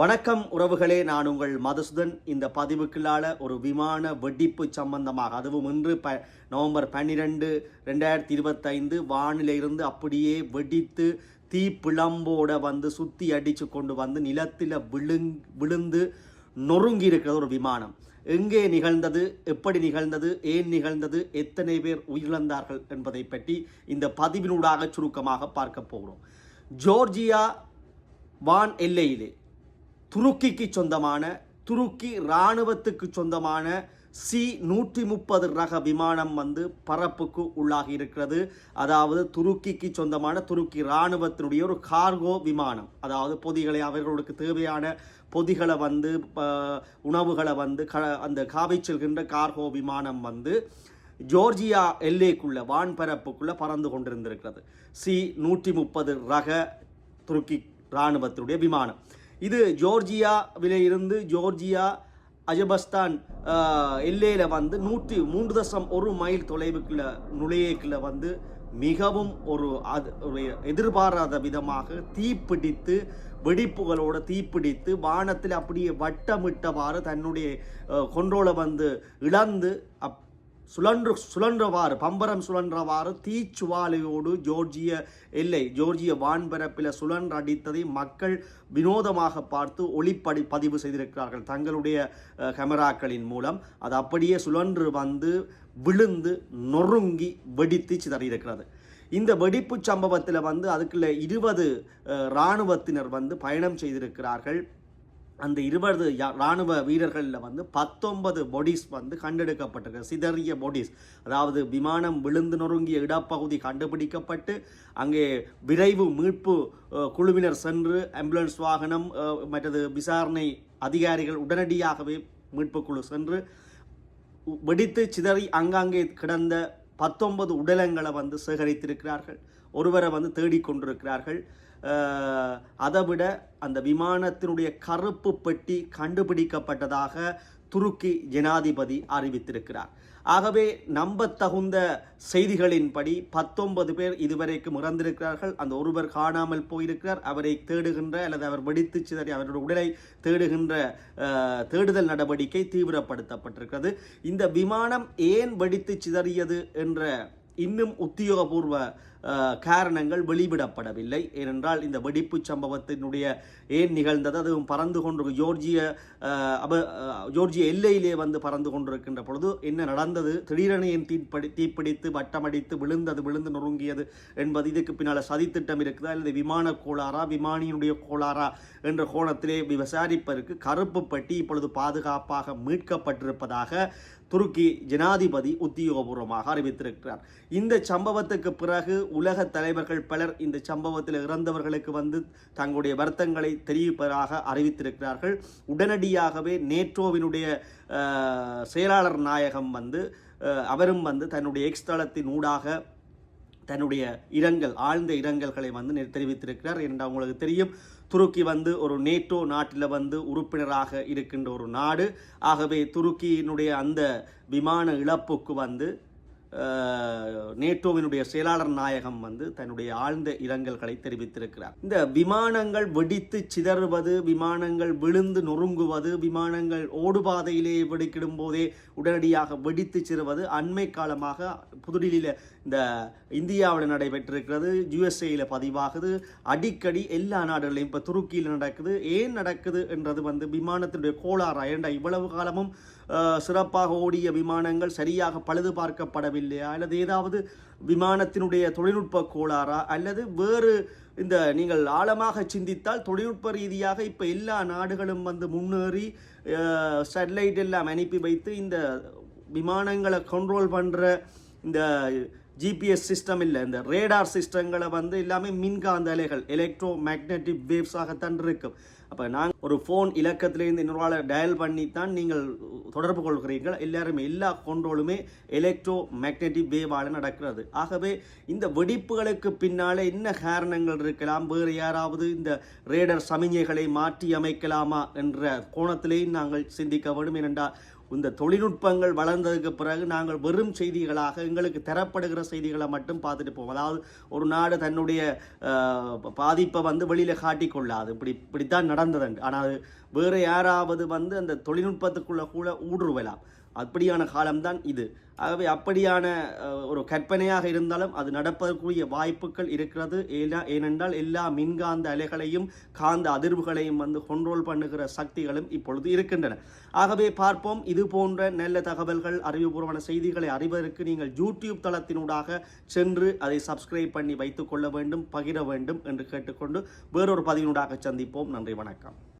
வணக்கம் உறவுகளே நான் உங்கள் மதுசூதன். இந்த பதிவுக்குள்ளால ஒரு விமான வெடிப்பு சம்பந்தமாக அதுவும் இன்று ப நவம்பர் பன்னிரெண்டு ரெண்டாயிரத்தி இருபத்தைந்து வானிலிருந்து அப்படியே வெடித்து தீ பிளம்போட வந்து சுற்றி அடித்து கொண்டு வந்து நிலத்தில் விழுங் விழுந்து நொறுங்கி இருக்கிறது ஒரு விமானம். எங்கே நிகழ்ந்தது எப்படி நிகழ்ந்தது ஏன் நிகழ்ந்தது எத்தனை பேர் உயிரிழந்தார்கள் என்பதை பற்றி இந்த பதிவினூடாக சுருக்கமாக பார்க்க போகிறோம். ஜோர்ஜியா வான் எல்லையிலே துருக்கிக்கு சொந்தமான துருக்கி இராணுவத்துக்கு சொந்தமான சி நூற்றி முப்பது ரக விமானம் வந்து பரப்புக்கு உள்ளாகி இருக்கிறது. அதாவது துருக்கிக்கு சொந்தமான துருக்கி இராணுவத்தினுடைய ஒரு கார்கோ விமானம். அதாவது பொதிகளை அவர்களுக்கு தேவையான பொதிகளை வந்து ப- உணவுகளை வந்து க அந்த காவி செல்கின்ற கார்கோ விமானம் வந்து ஜோர்ஜியா எல்லைக்குள்ள வான்பரப்புக்குள்ளே பறந்து கொண்டிருந்திருக்கிறது. சி நூற்றி முப்பது ரக துருக்கி இராணுவத்தினுடைய விமானம். இது ஜோர்ஜியாவில் இருந்து ஜோர்ஜியா அஜபஸ்தான் எல்லையில் வந்து நூற்றி மூன்று தசம் ஒரு மைல் தொலைவுக்குள்ள நுழையக்குள்ள வந்து மிகவும் ஒரு அது ஒரு எதிர்பாராத விதமாக தீப்பிடித்து வெடிப்புகளோட தீப்பிடித்து வானத்தில் அப்படியே வட்டமிட்டவாறு தன்னுடைய கொன்றோலை வந்து இழந்து அப் சுழன்று சுழன்றவாறு பம்பரம் சுழன்றவாறு தீச்சுவாலையோடு ஜோர்ஜிய எல்லை ஜோர்ஜிய வான்பரப்பில் சுழன்று அடித்ததை மக்கள் வினோதமாக பார்த்து ஒளிப்படி பதிவு செய்திருக்கிறார்கள். தங்களுடைய கேமராக்களின் மூலம். அது அப்படியே சுழன்று வந்து விழுந்து நொறுங்கி வெடித்து சிதறியிருக்கிறது. இந்த வெடிப்பு சம்பவத்தில் வந்து அதுக்குள்ள இருபது இராணுவத்தினர் வந்து பயணம் செய்திருக்கிறார்கள். அந்த இருபது யா- ராணுவ வீரர்களில் வந்து பத்தொன்பது பொடிஸ் வந்து கண்டெடுக்கப்பட்டிருக்கு. சிதறிய பொடிஸ் அதாவது விமானம் விழுந்து நொறுங்கிய இடப்பகுதி கண்டுபிடிக்கப்பட்டு அங்கே விரைவு மீட்பு குழுவினர் சென்று ஆம்புலன்ஸ் வாகனம் மற்றது விசாரணை அதிகாரிகள் உடனடியாகவே மீட்பு குழு சென்று வெடித்து சிதறி அங்காங்கே கிடந்த பத்தொன்பது உடலங்களை வந்து சேகரித்திருக்கிறார்கள். ஒருவரை வந்து தேடிக்கொண்டிருக்கிறார்கள். அதை விட அந்த விமானத்தினுடைய கருப்பு பெட்டி கண்டுபிடிக்கப்பட்டதாக துருக்கி ஜனாதிபதி அறிவித்திருக்கிறார். ஆகவே நம்பத்தகுந்த செய்திகளின்படி பத்தொன்பது பேர் இதுவரைக்கும் இறந்திருக்கிறார்கள். அந்த ஒருவர் காணாமல் போயிருக்கிறார். அவரை தேடுகின்ற அல்லது அவர் வெடித்து சிதறி அவருடைய உடலை தேடுகின்ற தேடுதல் நடவடிக்கை தீவிரப்படுத்தப்பட்டிருக்கிறது. இந்த விமானம் ஏன் வெடித்து சிதறியது என்ற இன்னும் உத்தியோகபூர்வ காரணங்கள் வெளிவிடப்படவில்லை. ஏனென்றால் இந்த வெடிப்பு சம்பவத்தினுடைய ஏன் நிகழ்ந்தது? அதுவும் பறந்து கொண்டு ஜோர்ஜிய அப ஜோர்ஜிய எல்லையிலே வந்து பறந்து கொண்டிருக்கின்ற பொழுது என்ன நடந்தது? திடீரென ஏன் தீப்படி தீப்பிடித்து வட்டமடித்து விழுந்தது விழுந்து நொறுங்கியது என்பது இதுக்கு பின்னால் சதித்திட்டம் இருக்குதா? அல்லது விமான கோளாறா? விமானியினுடைய கோளாறா என்ற கோணத்திலே விசாரிப்பதற்கு கருப்பு பட்டி இப்பொழுது பாதுகாப்பாக மீட்கப்பட்டிருப்பதாக துருக்கி ஜனாதிபதி உத்தியோகபூர்வமாக அறிவித்திருக்கிறார். இந்த சம்பவத்துக்கு பிறகு உலக தலைவர்கள் பலர் இந்த சம்பவத்தில் இறந்தவர்களுக்கு வந்து தங்களுடைய வருத்தங்களை தெரிவிப்பதாக அறிவித்திருக்கிறார்கள். உடனடியாகவே நேட்டோவினுடைய செயலாளர் நாயகம் வந்து அவரும் வந்து தன்னுடைய எக்ஸ் தளத்தின் ஊடாக தன்னுடைய இரங்கல் ஆழ்ந்த இரங்கல்களை வந்து தெரிவித்திருக்கிறார். என்று உங்களுக்கு தெரியும் துருக்கி வந்து ஒரு நேட்டோ நாட்டில் வந்து உறுப்பினராக இருக்கின்ற ஒரு நாடு. ஆகவே துருக்கியினுடைய அந்த விமான இழப்புக்கு வந்து நேட்டோவினுடைய செயலாளர் நாயகம் வந்து தன்னுடைய ஆழ்ந்த இரங்கல்களை தெரிவித்திருக்கிறார். இந்த விமானங்கள் வெடித்து சிதறுவது விமானங்கள் விழுந்து நொறுங்குவது விமானங்கள் ஓடுபாதையிலே வெடிக்கிடும் போதே உடனடியாக வெடித்து சிறுவது அண்மை காலமாக புதுடில்லியில் இந்த இந்தியாவில் நடைபெற்றிருக்கிறது. யுஎஸ்ஏயில் பதிவாகுது. அடிக்கடி எல்லா நாடுகளையும் இப்போ துருக்கியில் நடக்குது. ஏன் நடக்குது என்றது வந்து விமானத்தினுடைய கோளாறு ஏண்டா இவ்வளவு காலமும் சிறப்பாக ஓடிய விமானங்கள் சரியாக பழுது பார்க்கப்படவில்லை பார்க்கப்படவில்லையா அல்லது ஏதாவது விமானத்தினுடைய தொழில்நுட்ப கோளாறா? அல்லது வேறு இந்த நீங்கள் ஆழமாக சிந்தித்தால் தொழில்நுட்ப ரீதியாக இப்போ எல்லா நாடுகளும் வந்து முன்னேறி ஸ்டெர்லைட் எல்லாம் அனுப்பி வைத்து இந்த விமானங்களை கண்ட்ரோல் பண்ணுற இந்த ஜிபிஎஸ் சிஸ்டம் இல்லை. இந்த ரேடார் சிஸ்டங்களை வந்து எல்லாமே மின்காந்த அலைகள் எலக்ட்ரோ மேக்னெட்டிக் வேவ்ஸாகத்தான் இருக்கும். அப்போ நாங்கள் ஒரு ஃபோன் இலக்கத்திலேருந்து இன்னொரு ஆளை டயல் பண்ணி தான் நீங்கள் தொடர்பு கொள்கிறீர்கள். எல்லாருமே எல்லா கொண்டோலுமே எலக்ட்ரோ மேக்னெட்டிக் வேவால் நடக்கிறது. ஆகவே இந்த வெடிப்புகளுக்கு பின்னாலே என்ன காரணங்கள் இருக்கலாம்? வேறு யாராவது இந்த ரேடர் சமிஞ்சைகளை மாற்றி அமைக்கலாமா என்ற கோணத்திலேயும் நாங்கள் சிந்திக்க வேண்டும். ஏனென்றால் இந்த தொழில்நுட்பங்கள் வளர்ந்ததுக்கு பிறகு நாங்கள் வெறும் செய்திகளாக எங்களுக்கு தரப்படுகிற செய்திகளை மட்டும் பார்த்துட்டு போவோம். அதாவது ஒரு நாடு தன்னுடைய பாதிப்பை வந்து வெளியில் காட்டிக்கொள்ளாது. இப்படி இப்படித்தான் நடந்தது. ஆனால் வேறு யாராவது வந்து அந்த தொழில்நுட்பத்துக்குள்ளே கூட ஊடுருவலாம். அப்படியான காலம்தான் இது. ஆகவே அப்படியான ஒரு கற்பனையாக இருந்தாலும் அது நடப்பதற்குரிய வாய்ப்புகள் இருக்கிறது. ஏனா ஏனென்றால் எல்லா மின்காந்த அலைகளையும் காந்த அதிர்வுகளையும் வந்து கண்ட்ரோல் பண்ணுகிற சக்திகளும் இப்பொழுது இருக்கின்றன. ஆகவே பார்ப்போம். இது போன்ற நல்ல தகவல்கள் அறிவுபூர்வமான செய்திகளை அறிவதற்கு நீங்கள் யூடியூப் தளத்தினூடாக சென்று அதை சப்ஸ்கிரைப் பண்ணி வைத்துக்கொள்ள வேண்டும் பகிர வேண்டும் என்று கேட்டுக்கொண்டு வேறொரு பதிவினூடாக சந்திப்போம். நன்றி வணக்கம்.